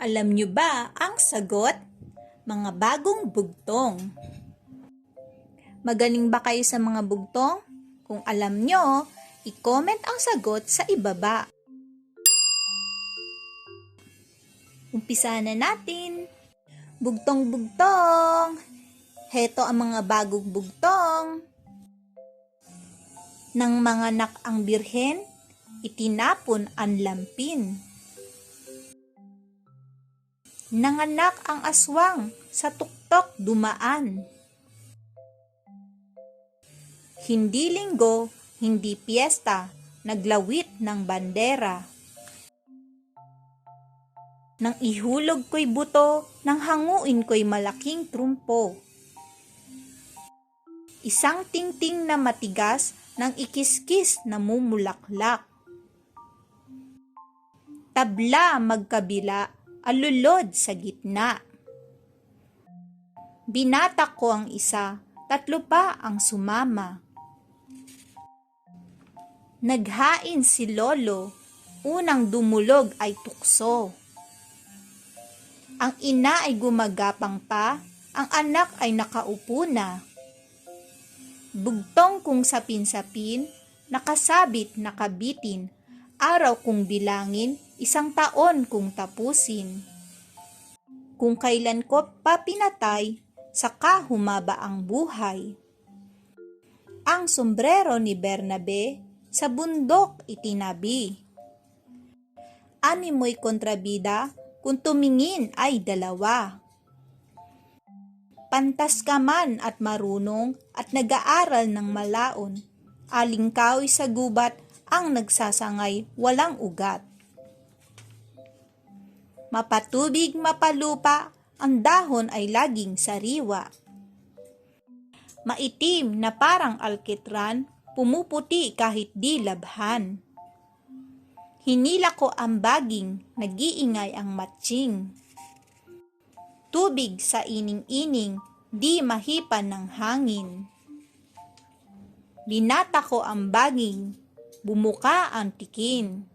Alam nyo ba ang sagot? Mga bagong bugtong. Magaling ba kayo sa mga bugtong? Kung alam nyo, i-comment ang sagot sa ibaba. Umpisa na natin. Bugtong-bugtong. Heto ang mga bagong bugtong. Nang manganak ang birhen, itinapon ang lampin. Nanganak ang aswang, sa tuktok dumaan. Hindi linggo, hindi piyesta, naglawit ng bandera. Nang ihulog ko'y buto, nang hanguin ko'y malaking trumpo. Isang tingting na matigas, nang ikiskis na mumulaklak. Tabla magkabila, alulod sa gitna. Binatak ko ang isa, tatlo pa ang sumama. Naghain si Lolo, unang dumulog ay tukso. Ang ina ay gumagapang pa, ang anak ay nakaupo na. Bugtong kung sapin-sapin, nakasabit, nakabitin, araw kung bilangin, isang taon kung tapusin. Kung kailan ko pa pinatay, saka humaba ang buhay. Ang sombrero ni Bernabe sa bundok itinabi. Animoy kontrabida kung tumingin ay dalawa. Pantas ka man at marunong at nag-aaral ng malaon. Aling kaoy sa gubat ang nagsasangay walang ugat. Mapatubig mapalupa, ang dahon ay laging sariwa. Maitim na parang alkitran, pumuputi kahit di labhan. Hinila ko ang baging, nag-iingay ang matching. Tubig sa ining-ining, di mahipan ng hangin. Binata ko ang baging, bumuka ang tikin.